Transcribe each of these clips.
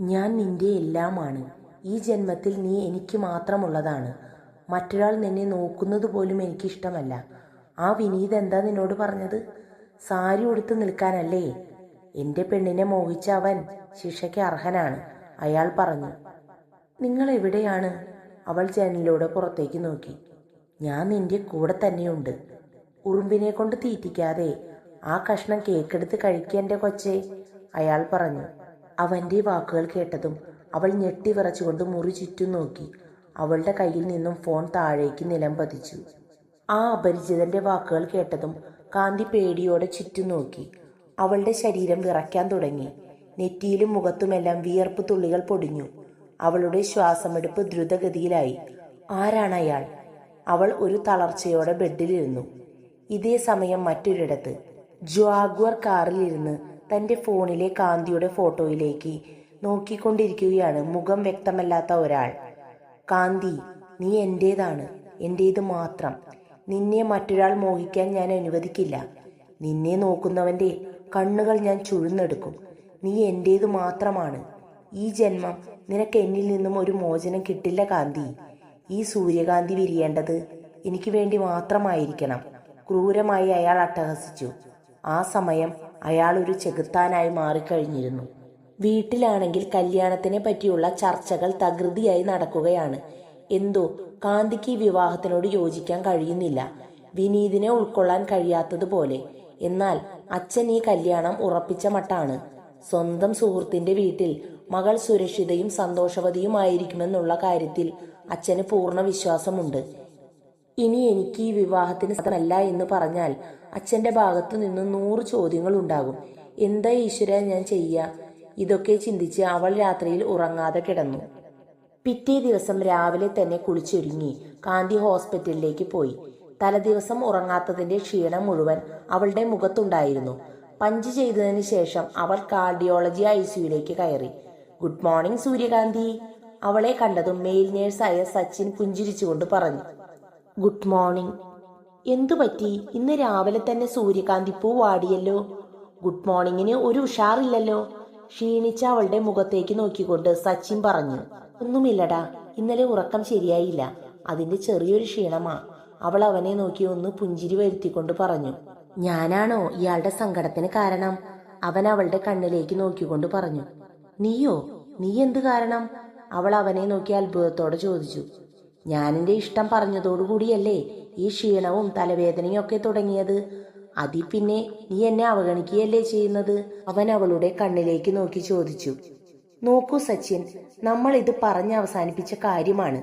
ഞാൻ നിന്റെ എല്ലാമാണ്. ഈ ജന്മത്തിൽ നീ എനിക്ക് മാത്രമുള്ളതാണ്. മറ്റൊരാൾ നിന്നെ നോക്കുന്നത് പോലും എനിക്കിഷ്ടമല്ല. ആ വിനീത് എന്താ നിന്നോട് പറഞ്ഞത്? സാരി ഉടുത്ത് നിൽക്കാനല്ലേ? എന്റെ പെണ്ണിനെ മോഹിച്ച അവൻ ശിക്ഷയ്ക്ക് അർഹനാണ് അയാൾ പറഞ്ഞു. നിങ്ങൾ എവിടെയാണ്? അവൾ ജനലിലൂടെ പുറത്തേക്ക് നോക്കി. ഞാൻ നിന്റെ കൂടെ തന്നെയുണ്ട്. ഉറുമ്പിനെ കൊണ്ട് തീറ്റിക്കാതെ ആ കഷ്ണം കേക്കെടുത്ത് കഴിക്കേണ്ട കൊച്ചേ അയാൾ പറഞ്ഞു. അവന്റെ വാക്കുകൾ കേട്ടതും അവൾ ഞെട്ടി വിറച്ചുകൊണ്ട് മുറി ചുറ്റും നോക്കി. അവളുടെ കയ്യിൽ നിന്നും ഫോൺ താഴേക്ക് നിലം പതിച്ചു. ആ അപരിചിതന്റെ വാക്കുകൾ കേട്ടതും കാന്തി പേടിയോടെ ചുറ്റും നോക്കി. അവളുടെ ശരീരം വിറയ്ക്കാൻ തുടങ്ങി. നെറ്റിയിലും മുഖത്തുമെല്ലാം വിയർപ്പ് തുള്ളികൾ പൊടിഞ്ഞു. അവളുടെ ശ്വാസമെടുപ്പ് ദ്രുതഗതിയിലായി. ആരാണ് അയാൾ? അവൾ ഒരു തളർച്ചയോടെ ബെഡിലിരുന്നു. ഇതേ സമയം മറ്റൊരിടത്ത്. ജ്വാഗ്വർ കാറിലിരുന്ന് തന്റെ ഫോണിലെ കാന്തിയുടെ ഫോട്ടോയിലേക്ക് നോക്കിക്കൊണ്ടിരിക്കുകയാണ് മുഖം വ്യക്തമല്ലാത്ത ഒരാൾ. കാന്തി നീ എന്റേതാണ് എന്റേത് മാത്രം. നിന്നെ മറ്റൊരാൾ മോഹിക്കാൻ ഞാൻ അനുവദിക്കില്ല. നിന്നെ നോക്കുന്നവന്റെ കണ്ണുകൾ ഞാൻ ചുഴുന്നെടുക്കും. നീ എന്റേത് മാത്രമാണ്. ഈ ജന്മം നിനക്ക് എന്നിൽ നിന്നും ഒരു മോചനം കിട്ടില്ല കാന്തി. ഈ സൂര്യകാന്തി വിരിയേണ്ടത് എനിക്ക് വേണ്ടി മാത്രമായിരിക്കണം. ക്രൂരമായി അയാൾ അട്ടഹസിച്ചു. ആ സമയം അയാൾ ഒരു ചെകുത്താനായി മാറിക്കഴിഞ്ഞിരുന്നു. വീട്ടിലാണെങ്കിൽ കല്യാണത്തിനെ പറ്റിയുള്ള ചർച്ചകൾ തകൃതിയായി നടക്കുകയാണ്. എന്തോ കാന്തിക്ക് ഈ വിവാഹത്തിനോട് യോജിക്കാൻ കഴിയുന്നില്ല. വിനീതിനെ ഉൾക്കൊള്ളാൻ കഴിയാത്തതുപോലെ. എന്നാൽ അച്ഛൻ ഈ കല്യാണം ഉറപ്പിച്ച മട്ടാണ്. സ്വന്തം സുഹൃത്തിന്റെ വീട്ടിൽ മകൾ സുരക്ഷിതയും സന്തോഷവതിയുമായിരിക്കുമെന്നുള്ള കാര്യത്തിൽ അച്ഛന് പൂർണ വിശ്വാസമുണ്ട്. ഇനി എനിക്ക് ഈ വിവാഹത്തിന് സ്ഥലമല്ല എന്ന് പറഞ്ഞാൽ അച്ഛന്റെ ഭാഗത്തു നിന്ന് നൂറ് ചോദ്യങ്ങൾ ഉണ്ടാകും എന്താ ഈശ്വര ഞാൻ ചെയ്യുക ഇതൊക്കെ ചിന്തിച്ച് അവൾ രാത്രിയിൽ ഉറങ്ങാതെ കിടന്നു. പിറ്റേ ദിവസം രാവിലെ തന്നെ കുളിച്ചൊരുങ്ങി. കാന്തി ഹോസ്പിറ്റലിലേക്ക് പോയി. തലദിവസം ഉറങ്ങാത്തതിന്റെ ക്ഷീണം മുഴുവൻ അവളുടെ മുഖത്തുണ്ടായിരുന്നു. പഞ്ച് ചെയ്തതിന് ശേഷം അവൾ കാർഡിയോളജി ഐ കയറി. ഗുഡ് മോർണിംഗ് സൂര്യകാന്തി അവളെ കണ്ടതും മെയിൽ നേഴ്സായ സച്ചിൻ പുഞ്ചിരിച്ചുകൊണ്ട് പറഞ്ഞു. Good morning. എന്തു പറ്റി? ഇന്ന് രാവിലെ തന്നെ സൂര്യകാന്തി പൂ വാടിയല്ലോ. ഗുഡ് മോർണിംഗിന് ഒരു ഉഷാറില്ലല്ലോ. ക്ഷീണിച്ച അവളുടെ മുഖത്തേക്ക് നോക്കിക്കൊണ്ട് സച്ചിൻ പറഞ്ഞു ഒന്നുമില്ലടാ ഇന്നലെ ഉറക്കം ശരിയായില്ല. അതിന്റെ ചെറിയൊരു ക്ഷീണമാ. അവൾ അവനെ നോക്കി ഒന്ന് പുഞ്ചിരി വരുത്തിക്കൊണ്ട് പറഞ്ഞു ഞാനാണോ ഇയാളുടെ സങ്കടത്തിന് കാരണം? അവൻ അവളുടെ കണ്ണിലേക്ക് നോക്കിക്കൊണ്ട് പറഞ്ഞു നീയോ? നീ എന്ത് കാരണം? അവൾ അവനെ നോക്കി അത്ഭുതത്തോടെ ചോദിച്ചു ഞാനെന്റെ ഇഷ്ടം പറഞ്ഞതോടുകൂടിയല്ലേ ഈ ക്ഷീണവും തലവേദനയും ഒക്കെ തുടങ്ങിയത്. അതി പിന്നെ നീ എന്നെ അവഗണിക്കുകയല്ലേ ചെയ്യുന്നത്? അവൻ അവളുടെ കണ്ണിലേക്ക് നോക്കി ചോദിച്ചു. നോക്കൂ സച്ചിൻ നമ്മൾ ഇത് പറഞ്ഞ് അവസാനിപ്പിച്ച കാര്യമാണ്.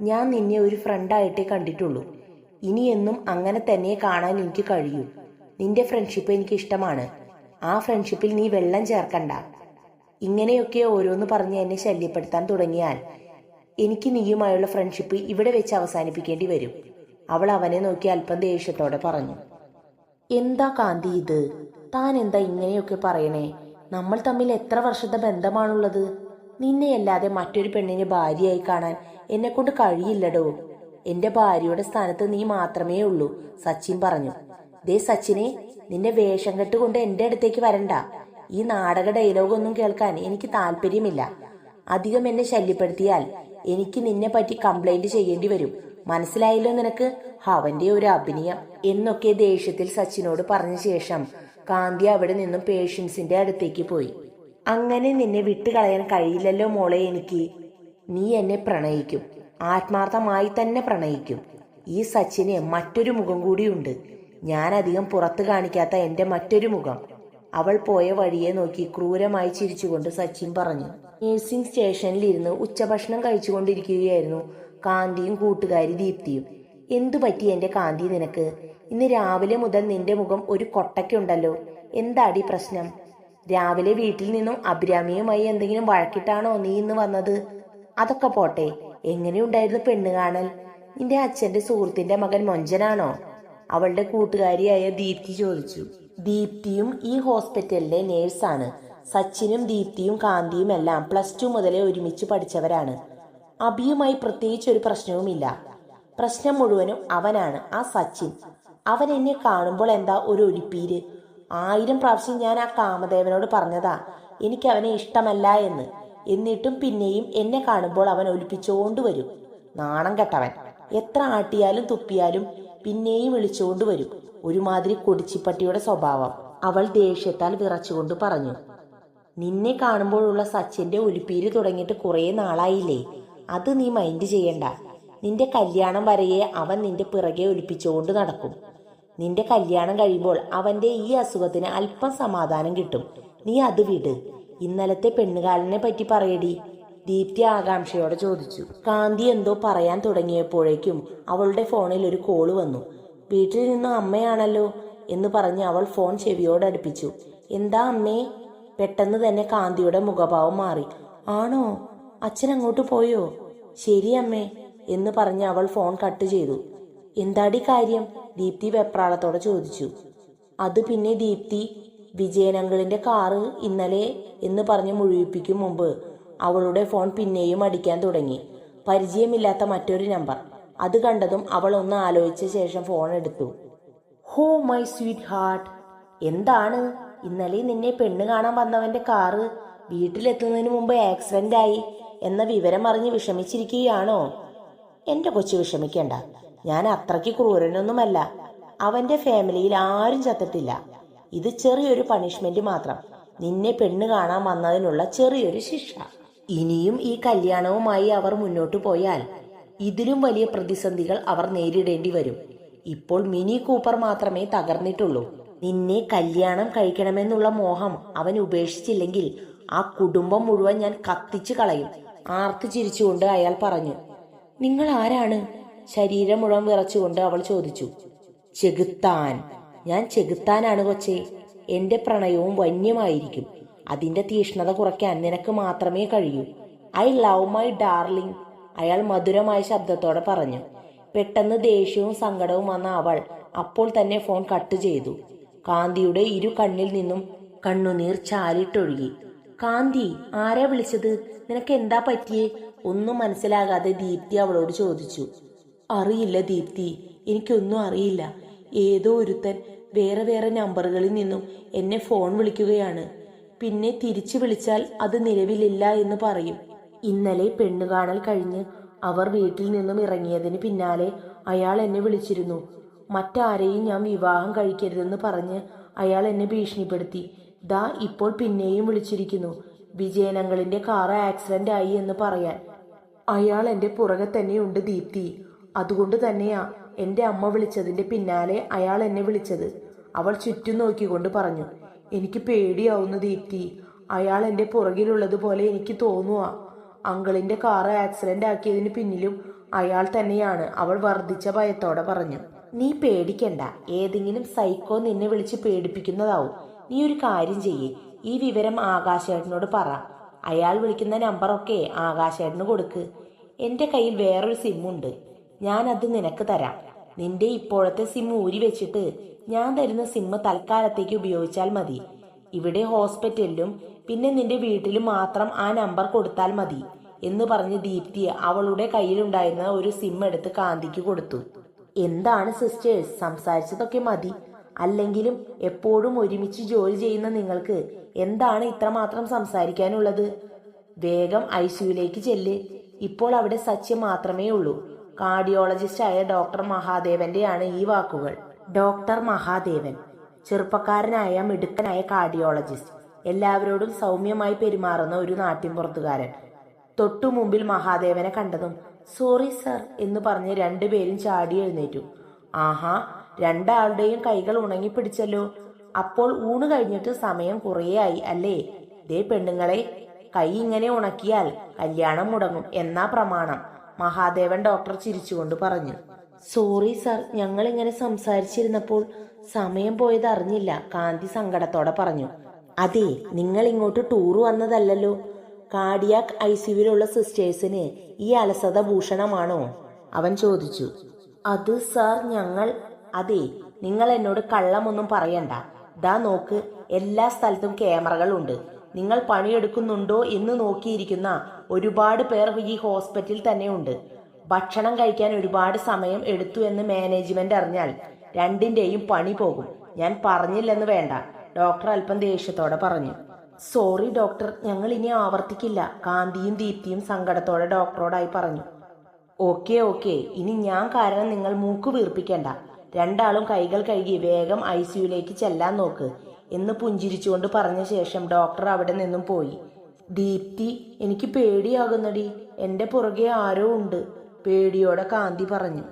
ഞാൻ നിന്നെ ഒരു ഫ്രണ്ടായിട്ടേ കണ്ടിട്ടുള്ളൂ. ഇനിയെന്നും അങ്ങനെ തന്നെ കാണാൻ എനിക്ക് കഴിയൂ. നിന്റെ ഫ്രണ്ട്ഷിപ്പ് എനിക്ക് ഇഷ്ടമാണ്. ആ ഫ്രണ്ട്ഷിപ്പിൽ നീ വെള്ളം ചേർക്കണ്ട. ഇങ്ങനെയൊക്കെ ഓരോന്ന് പറഞ്ഞ് എന്നെ ശല്യപ്പെടുത്താൻ തുടങ്ങിയാൽ എനിക്ക് നീയുമായുള്ള ഫ്രണ്ട്ഷിപ്പ് ഇവിടെ വെച്ച് അവസാനിപ്പിക്കേണ്ടി വരും. അവൾ അവനെ നോക്കി അല്പം ദേഷ്യത്തോടെ പറഞ്ഞു. എന്താ കാന്തി ഇത്? താൻ എന്താ ഇങ്ങനെയൊക്കെ പറയണേ? നമ്മൾ തമ്മിൽ എത്ര വർഷത്തെ ബന്ധമാണുള്ളത്? നിന്നെയല്ലാതെ മറ്റൊരു പെണ്ണിനെ ഭാര്യയായി കാണാൻ എന്നെ കൊണ്ട് കഴിയില്ലടോ. എന്റെ ഭാര്യയുടെ സ്ഥാനത്ത് നീ മാത്രമേ ഉള്ളൂ സച്ചിൻ പറഞ്ഞു. ദേ സച്ചിനെ നിന്റെ വേഷം കെട്ടുകൊണ്ട് എന്റെ അടുത്തേക്ക് വരണ്ട. ഈ നാടക ഡയലോഗൊന്നും കേൾക്കാൻ എനിക്ക് താല്പര്യമില്ല. അധികം എന്നെ ശല്യപ്പെടുത്തിയാൽ എനിക്ക് നിന്നെ പറ്റി കംപ്ലൈന്റ് ചെയ്യേണ്ടി വരും. മനസ്സിലായല്ലോ നിനക്ക്? അവന്റെ ഒരു അഭിനയം എന്നൊക്കെ ദേഷ്യത്തിൽ സച്ചിനോട് പറഞ്ഞ ശേഷം കാന്തി അവിടെ നിന്നും പേഷ്യൻസിന്റെ അടുത്തേക്ക് പോയി. അങ്ങനെ നിന്നെ വിട്ടുകളയാൻ കഴിയില്ലല്ലോ മോളെ എനിക്ക്. നീ എന്നെ പ്രണയിക്കും. ആത്മാർത്ഥമായി തന്നെ പ്രണയിക്കും. ഈ സച്ചിന് മറ്റൊരു മുഖം കൂടിയുണ്ട്. ഞാൻ അധികം പുറത്തു കാണിക്കാത്ത എന്റെ മറ്റൊരു മുഖം. അവൾ പോയ വഴിയെ നോക്കി ക്രൂരമായി ചിരിച്ചുകൊണ്ട് സച്ചിൻ പറഞ്ഞു. നഴ്സിംഗ് സ്റ്റേഷനിൽ ഇരുന്ന് ഉച്ചഭക്ഷണം കഴിച്ചുകൊണ്ടിരിക്കുകയായിരുന്നു കാന്തിയും കൂട്ടുകാരി ദീപ്തിയും. എന്തു പറ്റി എന്റെ കാന്തി നിനക്ക്? ഇന്ന് രാവിലെ മുതൽ നിന്റെ മുഖം ഒരു കൊട്ടയ്ക്കുണ്ടല്ലോ. എന്താടി പ്രശ്നം? രാവിലെ വീട്ടിൽ നിന്നും അഭിരാമിയുമായി എന്തെങ്കിലും വഴക്കിട്ടാണോ നീ ഇന്ന് വന്നത്? അതൊക്കെ പോട്ടെ. എങ്ങനെയുണ്ടായിരുന്നു പെണ്ണ് കാണൽ? നിന്റെ അച്ഛന്റെ സുഹൃത്തിന്റെ മകൻ മൊഞ്ചനാണോ? അവളുടെ കൂട്ടുകാരിയായ ദീപ്തി ചോദിച്ചു. ദീപ്തിയും ഈ ഹോസ്പിറ്റലിലെ നേഴ്സാണ്. സച്ചിനും ദീപ്തിയും കാന്തിയും എല്ലാം പ്ലസ് ടു മുതലേ ഒരുമിച്ച് പഠിച്ചവരാണ്. അബിയുമായി പ്രത്യേകിച്ച് ഒരു പ്രശ്നവുമില്ല. പ്രശ്നം മുഴുവനും അവനാണ് ആ സച്ചിൻ. അവൻ എന്നെ കാണുമ്പോൾ എന്താ ഒരു ഒലിപ്പീര്? ആയിരം പ്രാവശ്യം ഞാൻ ആ കാമദേവനോട് പറഞ്ഞതാ എനിക്ക് അവനെ ഇഷ്ടമല്ല എന്ന്. എന്നിട്ടും പിന്നെയും എന്നെ കാണുമ്പോൾ അവൻ ഒലിപ്പിച്ചുകൊണ്ട് വരും. നാണം കെട്ടവൻ. എത്ര ആട്ടിയാലും തുപ്പിയാലും പിന്നെയും വിളിച്ചുകൊണ്ട് വരും. ഒരുമാതിരി കൊടിച്ചിപ്പട്ടിയുടെ സ്വഭാവം. അവൾ ദേഷ്യത്താൽ വിറച്ചുകൊണ്ട് പറഞ്ഞു നിന്നെ കാണുമ്പോഴുള്ള സച്ചിന്റെ ഒലിപ്പീര് തുടങ്ങിയിട്ട് കുറേ നാളായില്ലേ. അത് നീ മൈൻഡ് ചെയ്യണ്ട. നിന്റെ കല്യാണം വരെയേ അവൻ നിന്റെ പിറകെ ഒലിപ്പിച്ചുകൊണ്ട് നടക്കും. നിന്റെ കല്യാണം കഴിയുമ്പോൾ അവന്റെ ഈ അസുഖത്തിന് അല്പം സമാധാനം കിട്ടും. നീ അത് വിട്. ഇന്നലത്തെ പെണ്ണുകാലനെ പറ്റി പറയടി. ദീപ്തി ആകാംക്ഷയോടെ ചോദിച്ചു. കാന്തി എന്തോ പറയാൻ തുടങ്ങിയപ്പോഴേക്കും അവളുടെ ഫോണിൽ ഒരു കോൾ വന്നു. വീട്ടിൽ നിന്ന് അമ്മയാണല്ലോ എന്ന് പറഞ്ഞ് അവൾ ഫോൺ ചെവിയോട് അടുപ്പിച്ചു. എന്താ അമ്മേ? പെട്ടെന്ന് തന്നെ കാന്തിയുടെ മുഖഭാവം മാറി. ആണോ? അച്ഛൻ അങ്ങോട്ട് പോയോ? ശരി അമ്മേ എന്ന് പറഞ്ഞ് അവൾ ഫോൺ കട്ട് ചെയ്തു. എന്താടി കാര്യം? ദീപ്തി വെപ്രാളത്തോടെ ചോദിച്ചു. അത് പിന്നെ ദീപ്തി വിജയനങ്കിളിന്റെ കാറ് ഇന്നലെ എന്ന് പറഞ്ഞ് മുഴുവിപ്പിക്കും മുമ്പ്. അവളുടെ ഫോൺ പിന്നെയും അടിക്കാൻ തുടങ്ങി. പരിചയമില്ലാത്ത മറ്റൊരു നമ്പർ. അത് കണ്ടതും അവൾ ഒന്ന് ആലോചിച്ച ശേഷം ഫോൺ എടുത്തു. ഹോ മൈ സ്വീറ്റ് ഹാർട്ട്. എന്താണ്? ഇന്നലെ നിന്നെ പെണ്ണ് കാണാൻ വന്നവന്റെ കാറ് വീട്ടിലെത്തുന്നതിന് മുമ്പ് ആക്സിഡന്റ് ആയി എന്ന വിവരം അറിഞ്ഞ് വിഷമിച്ചിരിക്കുകയാണോ? എന്റെ കൊച്ചു വിഷമിക്കേണ്ട. ഞാൻ അത്രയ്ക്ക് ക്രൂരനൊന്നുമല്ല. അവന്റെ ഫാമിലിയിൽ ആരും ചത്തിട്ടില്ല. ഇത് ചെറിയൊരു പണിഷ്മെന്റ് മാത്രം. നിന്നെ പെണ്ണ് കാണാൻ വന്നതിനുള്ള ചെറിയൊരു ശിക്ഷ. ഇനിയും ഈ കല്യാണവുമായി അവർ മുന്നോട്ടു പോയാൽ ഇതിലും വലിയ പ്രതിസന്ധികൾ അവർ നേരിടേണ്ടി വരും. ഇപ്പോൾ മിനി കൂപ്പർ മാത്രമേ തകർന്നിട്ടുള്ളൂ. നിന്നെ കല്യാണം കഴിക്കണമെന്നുള്ള മോഹം അവൻ ഉപേക്ഷിച്ചില്ലെങ്കിൽ ആ കുടുംബം മുഴുവൻ ഞാൻ കത്തിച്ചു കളയും ആർത്തു ചിരിച്ചുകൊണ്ട് അയാൾ പറഞ്ഞു. നിങ്ങൾ ആരാണ്? ശരീരം മുഴുവൻ വിറച്ചുകൊണ്ട് അവൾ ചോദിച്ചു. ചെകുത്താൻ. ഞാൻ ചെകുത്താനാണ് കൊച്ചേ. എന്റെ പ്രണയവും വന്യമായിരിക്കും. അതിന്റെ തീഷ്ണത കുറയ്ക്കാൻ നിനക്ക് മാത്രമേ കഴിയൂ. I love my darling. അയാൾ മധുരമായ ശബ്ദത്തോടെ പറഞ്ഞു. പെട്ടെന്ന് ദേഷ്യവും സങ്കടവും വന്ന അവൾ അപ്പോൾ തന്നെ ഫോൺ കട്ട് ചെയ്തു. കാന്തിയുടെ ഇരു കണ്ണിൽ നിന്നും കണ്ണുനീർ ചാലിട്ടൊഴുകി. കാന്തി ആരാ വിളിച്ചത്? നിനക്ക് എന്താ പറ്റിയേ? ഒന്നും മനസ്സിലാകാതെ ദീപ്തി അവളോട് ചോദിച്ചു. അറിയില്ല ദീപ്തി എനിക്കൊന്നും അറിയില്ല. ഏതോ ഒരുത്തൻ വേറെ വേറെ നമ്പറുകളിൽ നിന്നും എന്നെ ഫോൺ വിളിക്കുകയാണ്. പിന്നെ തിരിച്ചു വിളിച്ചാൽ അത് നിലവിലില്ല എന്ന് പറയും. ഇന്നലെ പെണ്ണുകാണൽ കഴിഞ്ഞ് അവർ വീട്ടിൽ നിന്നും ഇറങ്ങിയതിന് പിന്നാലെ അയാൾ എന്നെ വിളിച്ചിരുന്നു. മറ്റാരെയും ഞാൻ വിവാഹം കഴിക്കരുതെന്ന് പറഞ്ഞ് അയാൾ എന്നെ ഭീഷണിപ്പെടുത്തി. ദാ ഇപ്പോൾ പിന്നെയും വിളിച്ചിരിക്കുന്നു. വിജയനങ്ങളിന്റെ കാർ ആക്സിഡന്റ് ആയി എന്ന് പറയാൻ. അയാൾ എന്റെ പുറകെ തന്നെയുണ്ട് ദീപ്തി. അതുകൊണ്ട് തന്നെയാ എന്റെ അമ്മ വിളിച്ചതിന്റെ പിന്നാലെ അയാൾ എന്നെ വിളിച്ചത്. അവൾ ചുറ്റും നോക്കിക്കൊണ്ട് പറഞ്ഞു. എനിക്ക് പേടിയാവുന്നു ദീപ്തി. അയാൾ എന്റെ പുറകിലുള്ളതുപോലെ എനിക്ക് തോന്നുക അങ്കിളിന്റെ കാർ ആക്സിഡന്റ് ആക്കിയതിന് പിന്നിലും അയാൾ തന്നെയാണ്. അവൾ വർദ്ധിച്ച ഭയത്തോടെ പറഞ്ഞു നീ പേടിക്കണ്ട. ഏതെങ്കിലും സൈക്കോ നിന്നെ വിളിച്ച് പേടിപ്പിക്കുന്നതാവും. നീ ഒരു കാര്യം ചെയ്യേ. ഈ വിവരം ആകാശേട്ടനോട് പറ. അയാൾ വിളിക്കുന്ന നമ്പറൊക്കെ ആകാശേട്ടന് കൊടുക്ക്. എന്റെ കയ്യിൽ വേറൊരു സിമ്മുണ്ട് ഞാൻ അത് നിനക്ക് തരാം. നിന്റെ ഇപ്പോഴത്തെ സിം ഊരി വെച്ചിട്ട് ഞാൻ തരുന്ന സിമ്മ് തൽക്കാലത്തേക്ക് ഉപയോഗിച്ചാൽ മതി. ഇവിടെ ഹോസ്പിറ്റലിലും പിന്നെ നിന്റെ വീട്ടിലും മാത്രം ആ നമ്പർ കൊടുത്താൽ മതി. എന്ന് പറഞ്ഞ് ദീപ്തി അവളുടെ കയ്യിലുണ്ടായിരുന്ന ഒരു സിം എടുത്ത് കാന്തിക്ക് കൊടുത്തു. എന്താണ് സിസ്റ്റേഴ്സ് സംസാരിച്ചതൊക്കെ മതി. അല്ലെങ്കിലും എപ്പോഴും ഒരുമിച്ച് ജോലി ചെയ്യുന്ന നിങ്ങൾക്ക് എന്താണ് ഇത്രമാത്രം സംസാരിക്കാനുള്ളത്? വേഗം ഐ സിയുലേക്ക് ചെല്ല്. ഇപ്പോൾ അവിടെ സച്ചിൻ മാത്രമേ ഉള്ളൂ. കാർഡിയോളജിസ്റ്റ് ആയ ഡോക്ടർ മഹാദേവന്റെയാണ് ഈ വാക്കുകൾ. ഡോക്ടർ മഹാദേവൻ. ചെറുപ്പക്കാരനായ മിടുക്കനായ കാർഡിയോളജിസ്റ്റ്. എല്ലാവരോടും സൗമ്യമായി പെരുമാറുന്ന ഒരു നാട്ടിൻപുറത്തുകാരൻ. തൊട്ടു മുമ്പിൽ മഹാദേവനെ കണ്ടതും സോറി സർ എന്ന് പറഞ്ഞ് രണ്ടുപേരും ചാടി എഴുന്നേറ്റു. ആഹാ രണ്ടാളുടെയും കൈകൾ ഉണങ്ങിപ്പിടിച്ചല്ലോ. അപ്പോൾ ഊണ് കഴിഞ്ഞിട്ട് സമയം കുറേയായി അല്ലേ? ദേ പെണ്ണുങ്ങളെ കൈ ഇങ്ങനെ ഉണക്കിയാൽ കല്യാണം മുടങ്ങും എന്നാ പ്രമാണം മഹാദേവൻ ഡോക്ടർ ചിരിച്ചുകൊണ്ട് പറഞ്ഞു. സോറി സർ ഞങ്ങൾ ഇങ്ങനെ സംസാരിച്ചിരുന്നപ്പോൾ സമയം പോയത് അറിഞ്ഞില്ല കാന്തി സങ്കടത്തോടെ പറഞ്ഞു. അതെ നിങ്ങൾ ഇങ്ങോട്ട് ടൂർ വന്നതല്ലല്ലോ. കാർഡിയാക് ഐ സിയുവിലുള്ള സിസ്റ്റേഴ്സിന് ഈ അലസത ഭൂഷണമാണോ? അവൻ ചോദിച്ചു. അത് സാർ ഞങ്ങൾ. അതെ നിങ്ങൾ എന്നോട് കള്ളമൊന്നും പറയണ്ട. ദാ നോക്ക് എല്ലാ സ്ഥലത്തും ക്യാമറകളുണ്ട്. നിങ്ങൾ പണിയെടുക്കുന്നുണ്ടോ എന്ന് നോക്കിയിരിക്കുന്ന ഒരുപാട് പേർ ഈ ഹോസ്പിറ്റലിൽ തന്നെ ഉണ്ട് ഭക്ഷണം കഴിക്കാൻ ഒരുപാട് സമയം എടുത്തു എന്ന് മാനേജ്മെന്റ് അറിഞ്ഞാൽ രണ്ടിന്റെയും പണി പോകും. ഞാൻ പറഞ്ഞില്ലെന്ന് വേണ്ട ഡോക്ടർ അല്പം ദേഷ്യത്തോടെ പറഞ്ഞു. സോറി ഡോക്ടർ ഞങ്ങൾ ഇനി ആവർത്തിക്കില്ല. കാന്തിയും ദീപ്തിയും സങ്കടത്തോടെ ഡോക്ടറോടായി പറഞ്ഞു. Okay okay. ഇനി ഞാൻ കാരണം നിങ്ങൾ മൂക്ക് വീർപ്പിക്കേണ്ട. രണ്ടാളും കൈകൾ കഴുകി വേഗം ഐ സിയുലേക്ക് ചെല്ലാൻ നോക്ക്. എന്ന് പുഞ്ചിരിച്ചുകൊണ്ട് പറഞ്ഞ ശേഷം ഡോക്ടർ അവിടെ നിന്നും പോയി. ദീപ്തി എനിക്ക് പേടിയാകുന്നടി. എന്റെ പുറകെ ആരോ ഉണ്ട്. പേടിയോടെ കാന്തി പറഞ്ഞു.